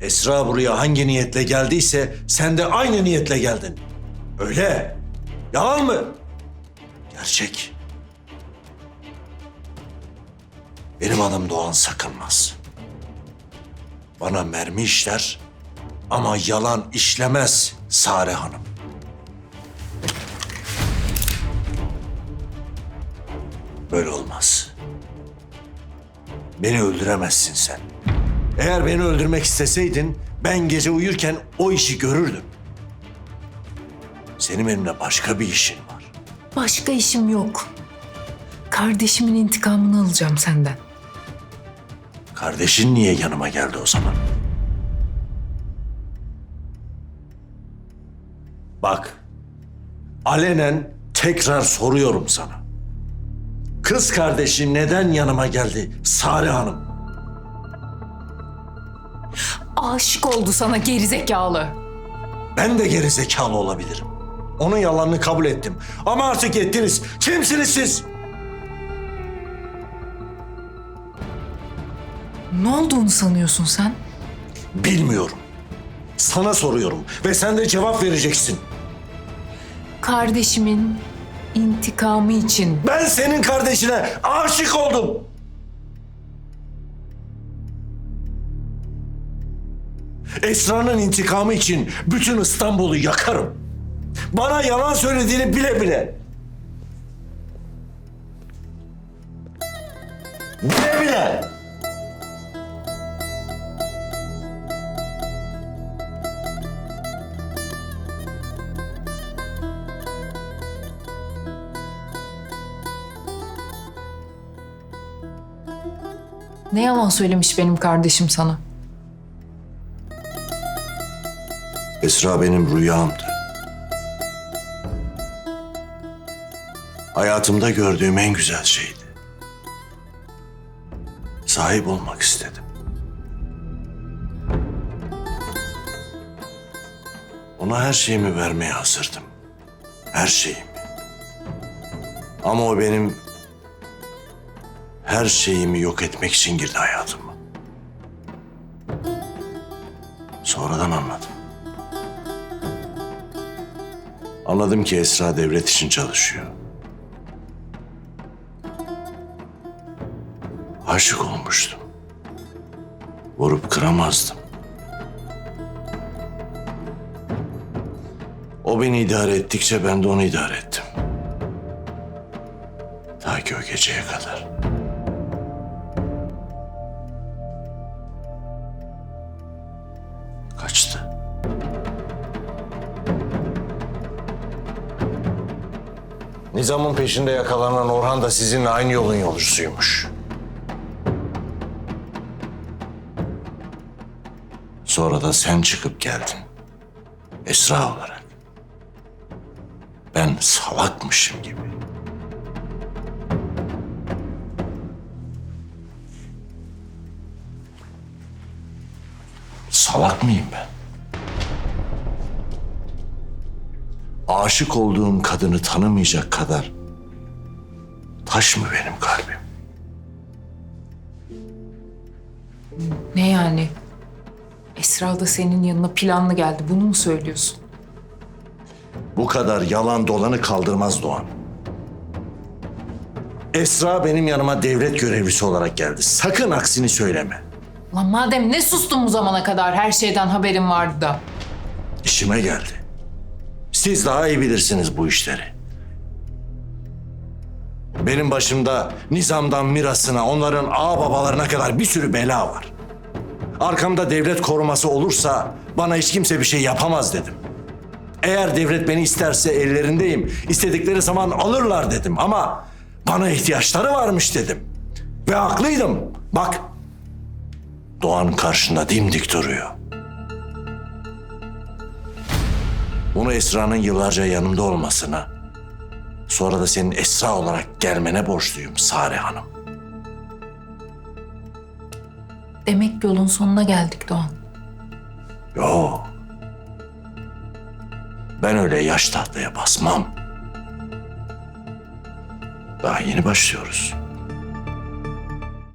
Esra buraya hangi niyetle geldiyse sen de aynı niyetle geldin. Öyle. Yalan mı? Gerçek. Benim adım Doğan Sakınmaz. Bana mermi işler ama yalan işlemez Sare Hanım. Böyle olmaz. Beni öldüremezsin sen. Eğer beni öldürmek isteseydin ben gece uyurken o işi görürdüm. Senin benimle başka bir işin var. Başka işim yok. Kardeşimin intikamını alacağım senden. Kardeşin niye yanıma geldi o zaman? Bak, alenen tekrar soruyorum sana. Kız kardeşin neden yanıma geldi Sare Hanım? Aşık oldu sana gerizekalı. Ben de geri zekalı olabilirim. Onun yalanını kabul ettim. Ama artık ettiniz. Kimsiniz siz? Ne olduğunu sanıyorsun sen? Bilmiyorum. Sana soruyorum ve sen de cevap vereceksin. Kardeşimin intikamı için. Ben senin kardeşine aşık oldum. Esra'nın intikamı için bütün İstanbul'u yakarım. Bana yalan söylediğini bile bile. Bile bile. Ne yalan söylemiş benim kardeşim sana? Esra benim rüyamdı. Hayatımda gördüğüm en güzel şeydi. Sahip olmak istedim. Ona her şeyimi vermeye hazırdım. Her şeyimi. Ama o benim her şeyimi yok etmek için girdi hayatıma. Sonradan anladım. Anladım ki Esra devlet için çalışıyor. Aşık olmuştum. Vurup kıramazdım. O beni idare ettikçe ben de onu idare ettim. Ta ki o geceye kadar. Nizam'ın peşinde yakalanan Orhan da sizinle aynı yolun yolcusuymuş. Sonra da sen çıkıp geldin. Esra olarak. Ben salakmışım gibi. Salak mıyım ben? Aşık olduğum kadını tanımayacak kadar taş mı benim kalbim? Ne yani? Esra da senin yanına planlı geldi. Bunu mu söylüyorsun? Bu kadar yalan dolanı kaldırmaz Doğan. Esra benim yanıma devlet görevlisi olarak geldi. Sakın aksini söyleme. Lan madem ne sustun bu zamana kadar her şeyden haberin vardı da. İşime geldi. Siz daha iyi bilirsiniz bu işleri. Benim başımda nizamdan mirasına, onların ağ babalarına kadar bir sürü bela var. Arkamda devlet koruması olursa bana hiç kimse bir şey yapamaz dedim. Eğer devlet beni isterse ellerindeyim. İstedikleri zaman alırlar dedim ama bana ihtiyaçları varmış dedim. Ve haklıydım. Bak Doğan karşında dimdik duruyor. Bunu Esra'nın yıllarca yanımda olmasına, sonra da senin Esra olarak gelmene borçluyum Sare Hanım. Demek yolun sonuna geldik Doğan. Yo. Ben öyle yaş tahtaya basmam. Daha yeni başlıyoruz.